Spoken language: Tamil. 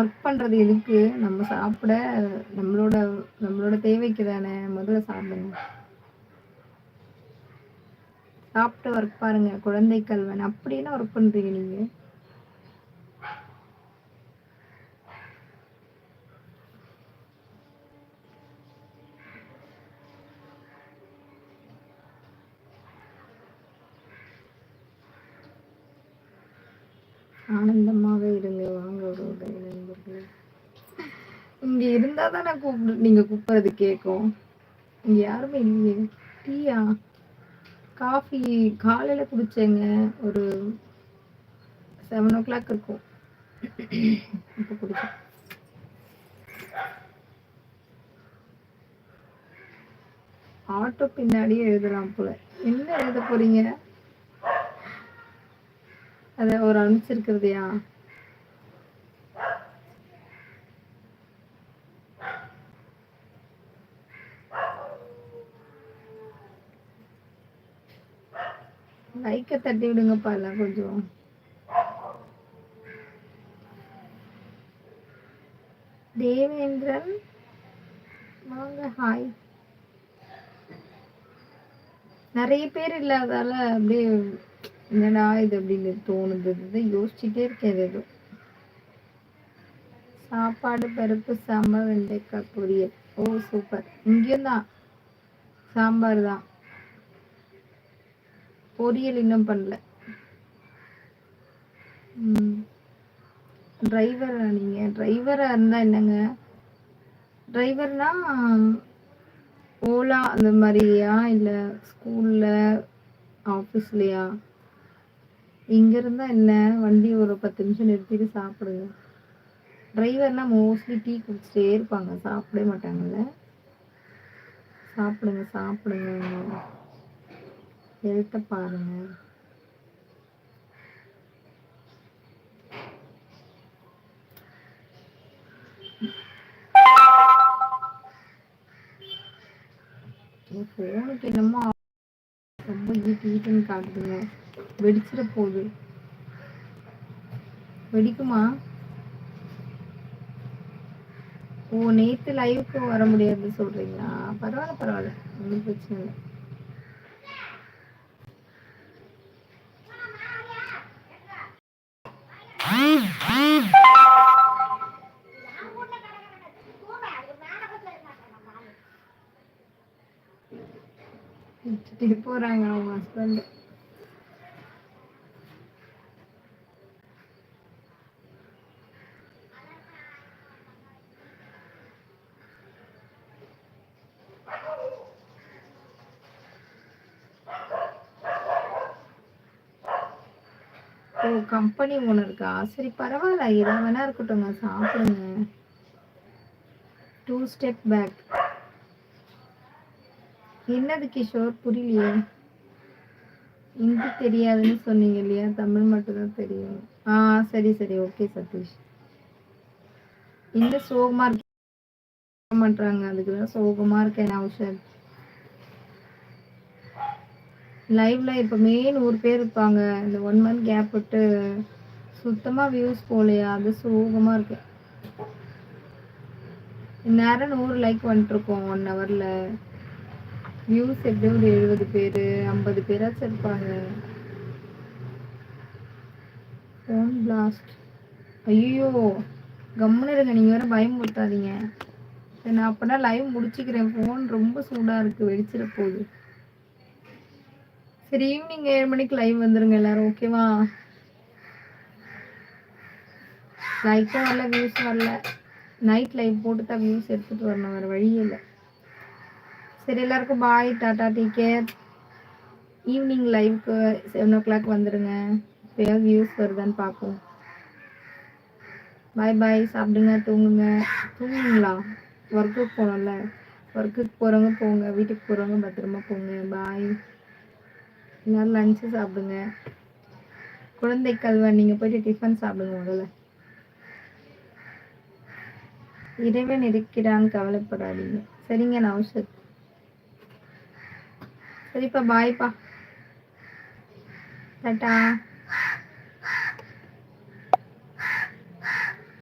ஒர்க் பண்ணுறது எதுக்கு? நம்ம சாப்பிட நம்மளோட நம்மளோட தேவைக்கு தானே முதல்ல சாப்பிடுங்க. சாப்பிட்டு ஒர்க் பாருங்க குழந்தை கல்வன். அப்படி என்ன ஒர்க் பண்ணுறீங்க நீங்கள் ஆனந்தமாக இருங்க. இங்க இருந்தாதான் நான் கூப்பிடு நீங்க கூப்பிடுறது கேட்கும் இங்க யாருமே இல்லையே. டீயா? காஃபி காலையில குடிச்சேங்க. ஒரு செவன் ஓ கிளாக் இருக்கும். இப்போ குடிச்சேன் ஆட்டோ பின்னாடியே எழுதலாம் போல. என்ன எழுத போறீங்க? அத ஒரு அனுப்பிச்சிருக்கிறதையா? லைக்க தட்டி விடுங்கப்பா எல்லாம் கொஞ்சம். தேவேந்திரன் வாங்க ஹாய் நிறைய பேர் இல்லாதால அப்படியே என்னடா இது அப்படின்னு தோணுது. யோசிச்சுட்டே இருக்கேன் எதுவும் சாப்பாடு பருப்பு சாம்பார் வெண்டைக்காய் பொரியல். ஓ சூப்பர் இங்கேயும் தான். சாம்பார் தான். பொரியல் இன்னும் பண்ணல. டிரைவரா நீங்க? டிரைவரா இருந்தா என்னங்க? டிரைவர்னா ஓலா அந்த மாதிரியா? இல்லை ஸ்கூல்ல ஆஃபீஸ்லையா இங்க இருந்தா என்ன? வண்டி ஒரு பத்து நிமிஷம் நிறுத்திட்டு சாப்பிடுங்க. டிரைவர்னா மோஸ்ட்லி டீ குடிச்சிட்டே இருப்பாங்க. சாப்பிடவே மாட்டாங்கல்ல? சாப்பிடுங்க சாப்பிடுங்க. எழுத்த பாருங்க. ஃபோனுக்கு என்னமோ ரொம்ப ஈட்டு ஈட்டுன்னு காட்டுதுங்க. வெடிச்சிட போகுது. வெடிக்குமா? ஓ நேத்து லைவுக்கு வர முடியாது சொல்றீங்களா? பரவாயில்ல பரவாயில்ல. ஒன்றும் பிரச்சனை இல்லை. போறாங்க அவங்க ஹஸ்பண்ட் ஓ கம்பெனி ஒன்று இருக்கா. சரி பரவாயில்ல. எதாவது வேணா இருக்கட்டும். சாப்பிடுங்க. டூ ஸ்டெப் பேக் என்னது கிஷோர்? புரியலையே. ஹிந்தி தெரியாதுன்னு சொன்னீங்க இல்லையா? தமிழ் மட்டும்தான் தெரியும். ஆ சரி சரி. ஓகே சதீஷ். இந்த சோகமா இருக்க மாட்டாங்க அதுக்குதான் சோகமா இருக்கேன் அவசர் லைவ்ல இப்போ மெயின் நூறு பேர் இருப்பாங்க. இந்த ஒன் மந்த் கேப் விட்டு சுத்தமாக வியூஸ் போகலையா? அது சோகமாக இருக்கு. இந்நேரம் நூறு லைக் வந்துட்டுருக்கோம் ஒன் ஹவரில் வியூஸ் எப்படியும் ஒரு எழுபது பேர் ஐம்பது பேராச்சும் இருப்பாங்க. ஃபோன் பிளாஸ்ட் ஐயோ கம்முன்னு இருங்க. நீங்கள் வேற பயமுறுத்தாதீங்க சரி நான் அப்போனா லைவ் முடிச்சுக்கிறேன். ஃபோன் ரொம்ப சூடாக இருக்குது வெடிச்சிட போகுது சரி ஈவினிங் ஏழு மணிக்கு லைவ் வந்துருங்க எல்லாரும் ஓகேவா லைக்கும் வரல வியூஸ் வரல. நைட் லைவ் போட்டு தான் வியூஸ் எடுத்துகிட்டு வரணும் வேறு வழியே இல்லை. சரி எல்லாருக்கும் bye tata take care evening லைவ்க்கு seven o'clock வந்துடுங்க இப்போயாவது வியூஸ் வருதான்னு பார்ப்போம் பாய் பாய் சாப்பிடுங்க தூங்குங்க. தூங்குங்களா ஒர்க்குக்கு போகணும்ல ஒர்க்குக்கு போகிறவங்க போங்க வீட்டுக்கு போகிறவங்க பத்திரமா போங்க. பாய் எல்லாரும் லஞ்சு சாப்பிடுங்க. குழந்தை கல்வன் நீங்கள் போயிட்டு டிஃபன் சாப்பிடுங்க முதல்ல. இறைவன் இருக்கிறான்னு கவலைப்படாதீங்க. சரிங்க நான் அவசரம் சரிப்பா பாய்ப்பா டாட்டா.